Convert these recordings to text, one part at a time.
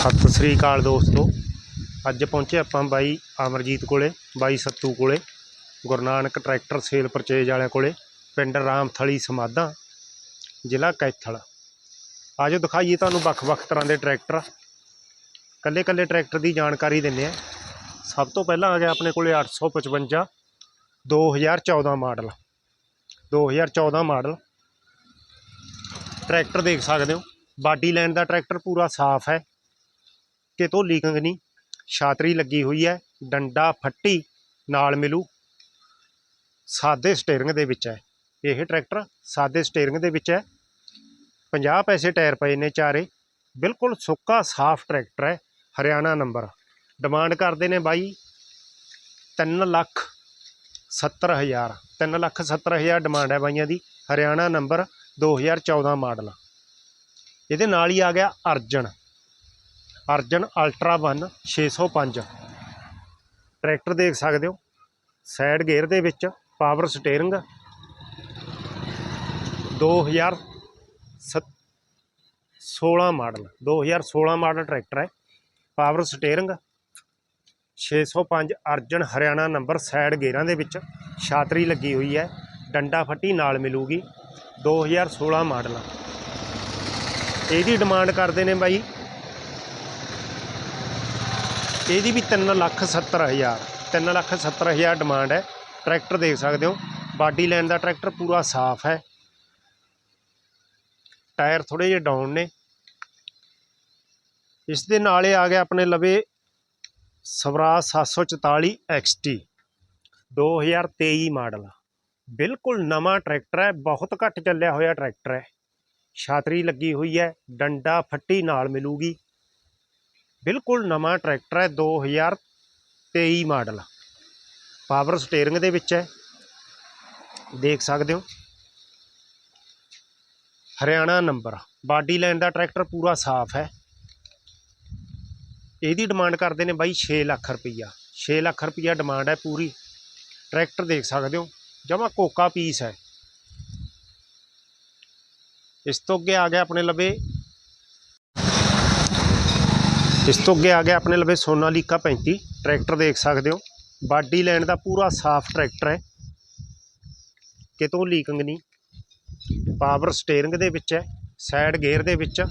ਸਤਿ ਸ੍ਰੀ ਅਕਾਲ ਦੋਸਤੋ। ਅੱਜ ਪਹੁੰਚੇ ਆਪਾਂ ਬਾਈ ਅਮਰਜੀਤ ਕੋਲੇ, ਬਾਈ ਸੱਤੂ ਕੋਲੇ, Guru Nanak tractor sale purchase ਵਾਲਿਆਂ ਕੋਲੇ, ਪਿੰਡ ਰਾਮਥਲੀ ਸਮਾਧਾਂ, ਜ਼ਿਲ੍ਹਾ ਕੈਥਲ। ਆਜੋ ਦਿਖਾਈਏ ਤੁਹਾਨੂੰ ਵੱਖ-ਵੱਖ ਤਰ੍ਹਾਂ ਦੇ ਟਰੈਕਟਰ। ਕੱਲੇ-ਕੱਲੇ ਟਰੈਕਟਰ ਦੀ ਜਾਣਕਾਰੀ ਦਿੰਨੇ ਆ ਸਭ ਤੋਂ ਪਹਿਲਾਂ ਆ ਗਿਆ ਆਪਣੇ ਕੋਲੇ 855 2014 ਮਾਡਲ। 2014 ਮਾਡਲ। ਟਰੈਕਟਰ ਦੇਖ ਸਕਦੇ ਹੋ। ਬਾਡੀ ਲਾਈਨ ਦਾ ਟਰੈਕਟਰ ਪੂਰਾ ਸਾਫ਼ ਹੈ। ਕਿਤੋਂ ਲੀਕਿੰਗ ਨਹੀਂ ਛਾਤਰੀ ਲੱਗੀ ਹੋਈ ਹੈ, ਡੰਡਾ ਫੱਟੀ ਨਾਲ ਮਿਲੂ। ਸਾਦੇ ਸਟੀਅਰਿੰਗ ਦੇ ਵਿੱਚ ਹੈ। ਇਹ ਟਰੈਕਟਰ ਸਾਦੇ ਸਟੀਅਰਿੰਗ ਦੇ ਵਿੱਚ ਹੈ। 50 ਪੈਸੇ ਟਾਇਰ ਪਏ ਨੇ ਚਾਰੇ। ਬਿਲਕੁਲ ਸੁੱਕਾ, ਸਾਫ਼ ਟਰੈਕਟਰ ਹੈ। ਹਰਿਆਣਾ ਨੰਬਰ। ਡਿਮਾਂਡ ਕਰਦੇ ਨੇ ਬਾਈ 3 ਲੱਖ 70 ਹਜ਼ਾਰ। 3 ਲੱਖ 70 ਹਜ਼ਾਰ ਡਿਮਾਂਡ ਹੈ ਬਾਈਆਂ ਦੀ। Haryana number 2014 model. ਇਹਦੇ ਨਾਲ ਹੀ ਆ ਗਿਆ ਅਰਜਨ। ਅਰਜਨ ਅਲਟਰਾ 1 605 ਟਰੈਕਟਰ ਦੇਖ ਸਕਦੇ ਹੋ ਸਾਈਡ ਗੇਅਰ ਦੇ ਵਿੱਚ power steering 2016 model. 2016 model tractor ਹੈ power steering 605 Arjun Haryana number side ਗੇਅਰਾਂ ਦੇ ਵਿੱਚ ਛਾਤਰੀ ਲੱਗੀ ਹੋਈ ਹੈ, ਡੰਡਾ ਫੱਟੀ ਨਾਲ ਮਿਲੂਗੀ। 2016 ਮਾਡਲ। ਇਹਦੀ ਡਿਮਾਂਡ ਕਰਦੇ ਨੇ ਬਾਈ ਇਹਦੀ ਵੀ 3 ਲੱਖ 70 ਹਜ਼ਾਰ 3 ਲੱਖ 70 ਹਜ਼ਾਰ ਡਿਮਾਂਡ ਹੈ। ਟਰੈਕਟਰ ਦੇਖ ਸਕਦੇ ਹੋ। ਬਾਡੀ ਲਾਈਨ ਦਾ ਟਰੈਕਟਰ ਪੂਰਾ ਸਾਫ਼ ਹੈ। ਟਾਇਰ ਥੋੜੇ ਜਿਹੇ ਡਾਊਨ ਨੇ। ਇਸ ਦੇ ਨਾਲ ਹੀ ਆ ਗਿਆ ਆਪਣੇ ਲਵੇ ਸਵਰਾਜ 744 XT 2023 ਮਾਡਲ। ਬਿਲਕੁਲ ਨਵਾਂ ਟਰੈਕਟਰ ਹੈ। ਬਹੁਤ ਘੱਟ ਚੱਲਿਆ ਹੋਇਆ ਟਰੈਕਟਰ ਹੈ। ਛਾਤਰੀ ਲੱਗੀ ਹੋਈ ਹੈ। ਡੰਡਾ ਫੱਟੀ ਨਾਲ ਮਿਲੂਗੀ। ਬਿਲਕੁਲ ਨਵਾਂ ਟਰੈਕਟਰ ਹੈ 2023 ਮਾਡਲ। ਪਾਵਰ ਸਟੀਅਰਿੰਗ ਦੇ ਵਿੱਚ ਹੈ। ਦੇਖ ਸਕਦੇ ਹੋ। ਹਰਿਆਣਾ ਨੰਬਰ ਬਾਡੀ ਲਾਈਨ ਦਾ ਟਰੈਕਟਰ ਪੂਰਾ ਸਾਫ਼ ਹੈ। ਇਹਦੀ ਡਿਮਾਂਡ ਕਰਦੇ ਨੇ ਬਾਈ 6 ਲੱਖ ਰੁਪਈਆ। 6 ਲੱਖ ਰੁਪਈਆ ਡਿਮਾਂਡ ਹੈ ਪੂਰੀ। ਟਰੈਕਟਰ ਦੇਖ ਸਕਦੇ ਹੋ। ਜਮਾ ਕੋਕਾ ਪੀਸ ਹੈ। ਇਸ ਤੋਂ ਅੱਗੇ ਆ ਗਿਆ ਆਪਣੇ ਲਵੇ ਇਸ ਤੋਂ ਅੱਗੇ ਆ ਗਿਆ ਆਪਣੇ ਲਵੇ ਸੋਨਾਲੀਕਾ 35 ਟਰੈਕਟਰ ਦੇਖ ਸਕਦੇ ਹੋ। ਬਾਡੀ ਲੈਣ ਦਾ ਪੂਰਾ ਸਾਫ਼ ਟਰੈਕਟਰ ਹੈ। ਕਿਤੋਂ ਲੀਕਿੰਗ ਨਹੀਂ। ਪਾਵਰ ਸਟੀਅਰਿੰਗ ਦੇ ਵਿੱਚ ਹੈ, ਸਾਈਡ ਗੇਅਰ ਦੇ ਵਿੱਚ।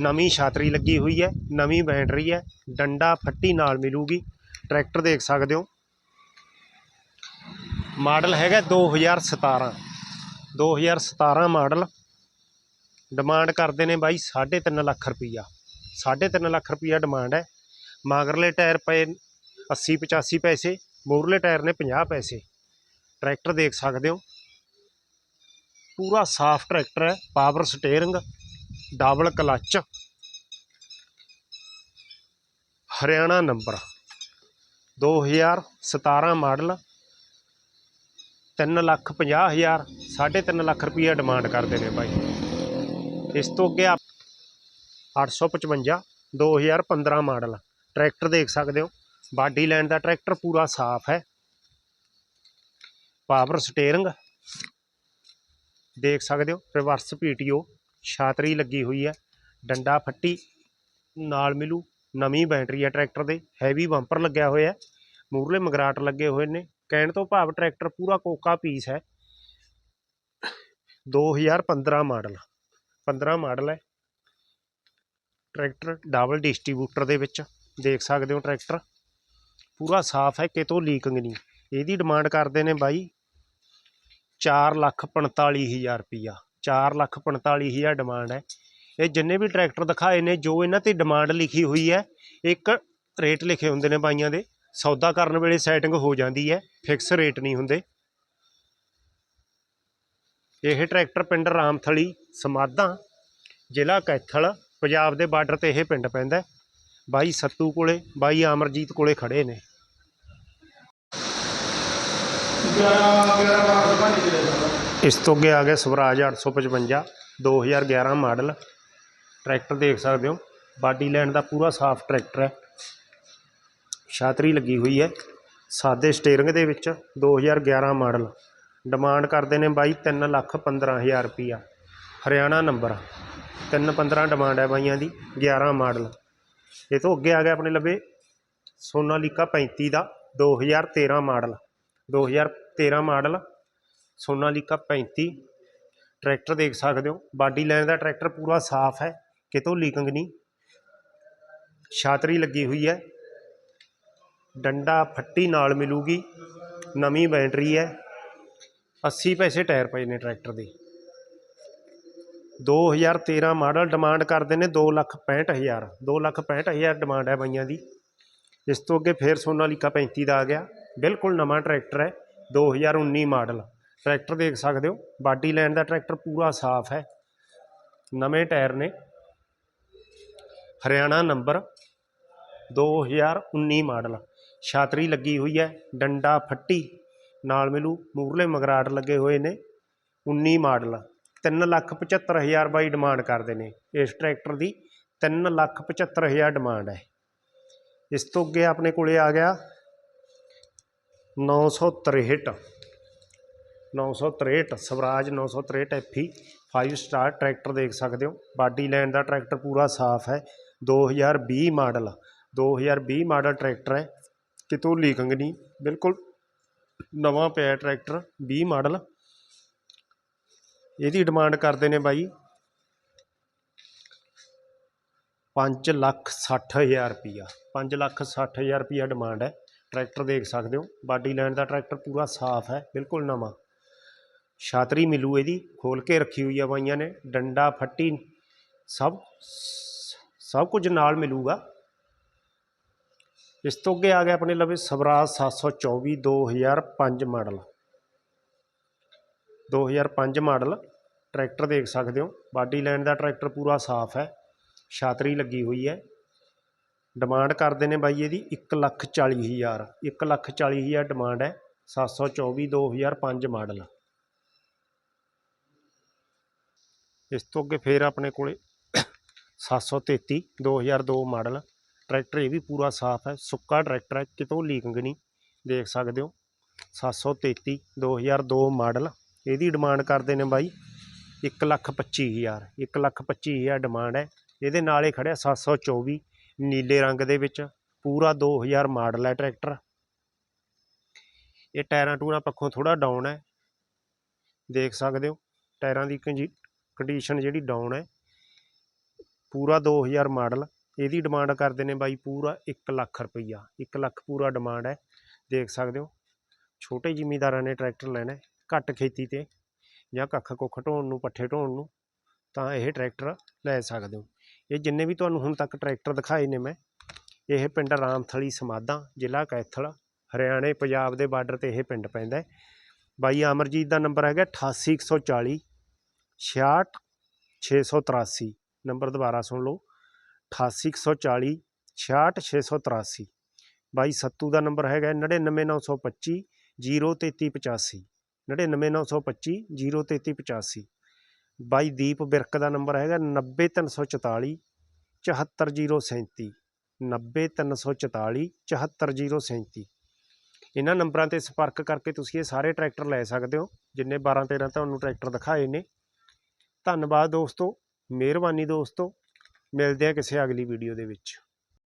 ਨਵੀਂ ਛਾਤਰੀ ਲੱਗੀ ਹੋਈ ਹੈ, ਨਵੀਂ ਬੈਟਰੀ ਹੈ, ਡੰਡਾ ਫੱਟੀ ਨਾਲ ਮਿਲੂਗੀ। ਟਰੈਕਟਰ ਦੇਖ ਸਕਦੇ ਹੋ। ਮਾਡਲ ਹੈਗਾ 2017 2017 ਮਾਡਲ। ਡਿਮਾਂਡ ਕਰਦੇ ਨੇ ਬਾਈ 3.5 ਲੱਖ ਰੁਪਈਆ। 3.5 ਲੱਖ ਰੁਪਈਆ ਡਿਮਾਂਡ ਹੈ। ਮਾਗਰਲੇ ਟਾਇਰ ਪਏ 80 85 ਪੈਸੇ ਮੋਰਲੇ ਟਾਇਰ ਨੇ 50 ਪੈਸੇ। ਟਰੈਕਟਰ ਦੇਖ ਸਕਦੇ ਹੋ। ਪੂਰਾ ਸਾਫ਼ ਟਰੈਕਟਰ ਹੈ power steering double clutch Haryana number 2017 model 3 lakh 50 ਹਜ਼ਾਰ 3.5 ਲੱਖ ਰੁਪਈਆ ਡਿਮਾਂਡ ਕਰਦੇ ਨੇ ਭਾਈ ਇਸ ਤੋਂ ਅੱਗੇ ਆ 855 2015 ਮਾਡਲ। ਟਰੈਕਟਰ ਦੇਖ ਸਕਦੇ ਹੋ। ਬਾਡੀ ਲਾਈਨ ਦਾ ਟਰੈਕਟਰ ਪੂਰਾ ਸਾਫ਼ ਹੈ। ਪਾਵਰ ਸਟੀਅਰਿੰਗ ਦੇਖ ਸਕਦੇ ਹੋ। ਰਿਵਰਸ ਪੀਟੀਓ ਛਾਤਰੀ ਲੱਗੀ ਹੋਈ ਹੈ। ਡੰਡਾ ਫੱਟੀ, ਨਾਲ ਮਿਲੂ ਨਵੀਂ ਬੈਟਰੀ ਹੈ ਟਰੈਕਟਰ ਦੇ। ਹੈਵੀ ਬੰਪਰ ਲੱਗਿਆ ਹੋਇਆ ਹੈ। ਮੂਰਲੇ ਮਗਰਾਟ ਲੱਗੇ ਹੋਏ ਨੇ। ਕਹਿਣ ਤੋਂ ਭਾਵ ਟਰੈਕਟਰ ਪੂਰਾ ਕੋਕਾ ਪੀਸ ਹੈ। 2015 ਮਾਡਲ। 15 ਮਾਡਲ ਹੈ। ਟਰੈਕਟਰ ਡਬਲ ਡਿਸਟ੍ਰੀਬਿਊਟਰ ਦੇ ਵਿੱਚ ਦੇਖ ਸਕਦੇ ਹੋ ਟਰੈਕਟਰ। ਪੂਰਾ ਸਾਫ਼ ਹੈ, ਕਿਤੋਂ ਲੀਕਿੰਗ ਨਹੀਂ। ਇਹਦੀ ਡਿਮਾਂਡ ਕਰਦੇ ਨੇ ਬਾਈ 4 ਲੱਖ 45 ਹਜ਼ਾਰ ਰੁਪਈਆ। 4 ਲੱਖ 45 ਹਜ਼ਾਰ ਡਿਮਾਂਡ ਹੈ। ਇਹ ਜਿੰਨੇ ਵੀ ਟਰੈਕਟਰ ਦਿਖਾਏ ਨੇ, ਜੋ ਇਹਨਾਂ ਤੇ ਡਿਮਾਂਡ ਲਿਖੀ ਹੋਈ ਹੈ, ਇੱਕ ਰੇਟ ਲਿਖੇ ਹੁੰਦੇ ਨੇ ਬਾਈਆਂ ਦੇ। ਸੌਦਾ ਕਰਨ ਵੇਲੇ ਸੈਟਿੰਗ ਹੋ ਜਾਂਦੀ ਹੈ ਫਿਕਸ ਰੇਟ ਨਹੀਂ ਹੁੰਦੇ। ਇਹ ਟਰੈਕਟਰ ਪਿੰਡ ਰਾਮਥਲੀ, ਸਮਾਧਾਂ, ਜ਼ਿਲ੍ਹਾ ਕੈਥਲ ਪੰਜਾਬ ਦੇ ਬਾਰਡਰ ਤੇ ਇਹ ਪਿੰਡ ਪੈਂਦਾ ਬਾਈ ਸੱਤੂ ਕੋਲੇ, ਬਾਈ ਅਮਰਜੀਤ ਕੋਲੇ ਖੜੇ ਨੇ। ਇਸ ਤੋਂ ਅੱਗੇ ਆ ਗਿਆ ਸਵਰਾਜ 855 2011 ਮਾਡਲ। ਟਰੈਕਟਰ ਦੇਖ ਸਕਦੇ ਹੋ, ਬਾਡੀ ਲੈਂਡ ਦਾ ਪੂਰਾ ਸਾਫ਼ ਟਰੈਕਟਰ ਹੈ। ਛਾਤਰੀ ਲੱਗੀ ਹੋਈ ਹੈ, ਸਾਦੇ ਸਟੀਅਰਿੰਗ ਦੇ ਵਿੱਚ 2011 ਮਾਡਲ। ਡਿਮਾਂਡ ਕਰਦੇ ਨੇ ਬਾਈ 3 ਲੱਖ 15000 ਰੁਪਈਆ। ਹਰਿਆਣਾ ਨੰਬਰ 315 ਡਿਮਾਂਡ ਹੈ ਬਾਈਆਂ ਦੀ 11 ਮਾਡਲ ਇਹ ਤੋਂ ਅੱਗੇ ਆ ਗਿਆ ਆਪਣੇ ਲਵੇ ਸੋਨਾਲੀਕਾ 35 ਦਾ 2013 ਮਾਡਲ 2013 ਮਾਡਲ ਸੋਨਾਲੀਕਾ 35 ਟਰੈਕਟਰ ਦੇਖ ਸਕਦੇ ਹੋ, ਬਾਡੀ ਲਾਈਨ ਦਾ ਟਰੈਕਟਰ ਪੂਰਾ ਸਾਫ਼ ਹੈ, ਕਿਤੋਂ ਲੀਕਿੰਗ ਨਹੀਂ। ਛਾਤਰੀ ਲੱਗੀ ਹੋਈ ਹੈ। ਡੰਡਾ ਫੱਟੀ ਨਾਲ ਮਿਲੂਗੀ, ਨਵੀਂ ਬੈਟਰੀ ਹੈ। 80 ਪੈਸੇ ਟਾਇਰ ਪਏ ਨੇ ਟਰੈਕਟਰ ਦੇ। 2013 ਮਾਡਲ ਡਿਮਾਂਡ ਕਰਦੇ ਨੇ 265000 265000 ਡਿਮਾਂਡ ਹੈ ਬਾਈਆਂ ਦੀ। ਇਸ ਤੋਂ ਅੱਗੇ ਫੇਰ ਸੋਨਾਲੀਕਾ 35 ਦਾ ਆ ਗਿਆ। ਬਿਲਕੁਲ ਨਵਾਂ ਟਰੈਕਟਰ ਹੈ 2019 ਮਾਡਲ। ਟਰੈਕਟਰ ਦੇਖ ਸਕਦੇ ਹੋ, ਬਾਡੀ ਲੈਂਡ ਦਾ ਟਰੈਕਟਰ ਪੂਰਾ ਸਾਫ਼ ਹੈ। ਨਵੇਂ ਟਾਇਰ ਨੇ। Haryana number 2019 model. ਛਾਤਰੀ ਲੱਗੀ ਹੋਈ ਹੈ, ਡੰਡਾ ਫੱਟੀ। ਨਾਲ ਮਿਲੂ ਮੂਰਲੇ ਮਗਰਾਟ ਲੱਗੇ ਹੋਏ ਨੇ। 19 ਮਾਡਲ। 375000 ਬਾਈ ਡਿਮਾਂਡ ਕਰਦੇ ਨੇ। ਇਸ ਟਰੈਕਟਰ ਦੀ 375000 ਡਿਮਾਂਡ ਹੈ। ਇਸ ਤੋਂ ਅੱਗੇ ਆਪਣੇ ਕੋਲੇ ਆ ਗਿਆ 963 963 ਸਵਰਾਜ 963 ਐਫੀ 5 ਸਟਾਰ ਟਰੈਕਟਰ ਦੇਖ ਸਕਦੇ ਹੋ। ਬਾਡੀ ਲੈਂਡ ਦਾ ਟਰੈਕਟਰ ਪੂਰਾ ਸਾਫ਼ ਹੈ। 2020 ਮਾਡਲ 2020 ਮਾਡਲ ਟਰੈਕਟਰ ਹੈ। ਕਿਤੋਂ ਲੀਕਿੰਗ ਨਹੀਂ ਬਿਲਕੁਲ ਨਵਾਂ ਪਿਆ ਟਰੈਕਟਰ 20 ਮਾਡਲ। ਇਹਦੀ ਡਿਮਾਂਡ ਕਰਦੇ ਨੇ ਬਾਈ 5 ਲੱਖ 60000 ਰੁਪਈਆ। 5 ਲੱਖ 60000 ਰੁਪਈਆ ਡਿਮਾਂਡ ਹੈ। ਟਰੈਕਟਰ ਦੇਖ ਸਕਦੇ ਹੋ। ਬਾਡੀ ਲੈਂਡ ਦਾ ਟਰੈਕਟਰ ਪੂਰਾ ਸਾਫ਼ ਹੈ, ਬਿਲਕੁਲ ਨਵਾਂ। ਛਾਤਰੀ ਮਿਲੂ ਇਹਦੀ, ਖੋਲ ਕੇ ਰੱਖੀ ਹੋਈ ਆ ਬਾਈਆਂ ਨੇ। ਡੰਡਾ, ਫੱਟੀ, ਸਭ ਸਭ ਕੁਝ ਨਾਲ ਮਿਲੂਗਾ। ਇਸ ਤੋਂ ਅੱਗੇ ਆ ਗਿਆ ਆਪਣੇ ਲਵੇ ਸਵਰਾਜ 724 2005 ਮਾਡਲ। 2005 ਮਾਡਲ, ਟਰੈਕਟਰ ਦੇਖ ਸਕਦੇ ਹੋ। ਬਾਡੀ ਲਾਈਨ ਦਾ ਟਰੈਕਟਰ ਪੂਰਾ ਸਾਫ਼ ਹੈ, ਛਾਤਰੀ ਲੱਗੀ ਹੋਈ ਹੈ। ਡਿਮਾਂਡ ਕਰਦੇ ਨੇ ਬਾਈ ਇਹਦੀ 140000 140000 ਡਿਮਾਂਡ ਹੈ 724 2005 ਮਾਡਲ। ਇਸ ਤੋਂ ਅੱਗੇ ਫੇਰ ਆਪਣੇ ਕੋਲੇ 733 2002 ਮਾਡਲ, ਟਰੈਕਟਰ ਇਹ ਵੀ ਪੂਰਾ ਸਾਫ਼ ਹੈ, ਸੁੱਕਾ ਟਰੈਕਟਰ ਹੈ, ਕਿਤੋਂ ਲੀਕਿੰਗ ਨਹੀਂ, ਦੇਖ ਸਕਦੇ ਹੋ। 733 2002 ਮਾਡਲ ਇਹਦੀ ਡਿਮਾਂਡ ਕਰਦੇ ਨੇ ਬਾਈ 125000 125000 ਡਿਮਾਂਡ ਹੈ। ਇਹਦੇ ਨਾਲ ਹੀ ਖੜਿਆ 724 ਨੀਲੇ ਰੰਗ ਦੇ ਵਿੱਚ, ਪੂਰਾ 2000 ਮਾਡਲ ਹੈ ਟਰੈਕਟਰ। ਇਹ ਟਾਇਰਾਂ ਟੂਰਾਂ ਪੱਖੋਂ ਥੋੜਾ ਡਾਊਨ ਹੈ। ਦੇਖ ਸਕਦੇ ਹੋ, ਟਾਇਰਾਂ ਦੀ ਕੰਡੀਸ਼ਨ ਜਿਹੜੀ ਡਾਊਨ ਹੈ। ਪੂਰਾ 2000 ਮਾਡਲ, ਇਹਦੀ ਡਿਮਾਂਡ ਕਰਦੇ ਨੇ ਬਾਈ ਪੂਰਾ 1 ਲੱਖ ਰੁਪਈਆ 1 ਲੱਖ ਪੂਰਾ ਡਿਮਾਂਡ ਹੈ। ਦੇਖ ਸਕਦੇ ਹੋ, ਛੋਟੇ ਜ਼ਿਮੀਦਾਰਾਂ ਨੇ ਟਰੈਕਟਰ ਲੈਣਾ ਘੱਟ ਖੇਤੀ ਤੇ ਜਾਂ ਕੱਖ ਕੁੱਖ ਢੋਣ ਨੂੰ, ਪੱਠੇ ਢੋਣ ਨੂੰ, ਤਾਂ ਇਹ ਟਰੈਕਟਰ ਲੈ ਸਕਦੇ ਹੋ। ਇਹ ਜਿੰਨੇ ਵੀ ਤੁਹਾਨੂੰ ਹੁਣ ਤੱਕ ਟਰੈਕਟਰ ਦਿਖਾਏ ਨੇ ਮੈਂ, ਇਹ ਪਿੰਡ ਰਾਮਥਲੀ ਸਮਾਦਾ ਜ਼ਿਲ੍ਹਾ ਕੈਥਲ, ਹਰਿਆਣੇ, ਪੰਜਾਬ ਦੇ ਬਾਰਡਰ ਤੇ ਇਹ ਪਿੰਡ ਪੈਂਦਾ ਹੈ। ਬਾਈ ਅਮਰਜੀਤ ਦਾ ਨੰਬਰ ਹੈਗਾ 88140 66683 ਨੰਬਰ ਦੁਬਾਰਾ ਸੁਣ ਲਓ 88140 66683 ਬਾਈ ਸੱਤੂ ਦਾ ਨੰਬਰ ਹੈਗਾ 99925 03385 99925 03385 ਬਾਈ ਦੀਪ ਬਿਰਕ ਦਾ ਨੰਬਰ ਹੈਗਾ 90344 74037 90344 74037 ਇਹਨਾਂ ਨੰਬਰਾਂ ਤੇ ਸੰਪਰਕ ਕਰਕੇ ਤੁਸੀਂ ਇਹ ਸਾਰੇ ਟਰੈਕਟਰ ਲੈ ਸਕਦੇ ਹੋ, ਜਿੰਨੇ 12 13 ਤੁਹਾਨੂੰ ਟਰੈਕਟਰ ਦਿਖਾਏ ਨੇ। ਧੰਨਵਾਦ ਦੋਸਤੋ, ਮਿਹਰਬਾਨੀ ਦੋਸਤੋ। ਮਿਲਦੇ ਆ ਕਿਸੇ ਅਗਲੀ ਵੀਡੀਓ ਦੇ ਵਿੱਚ।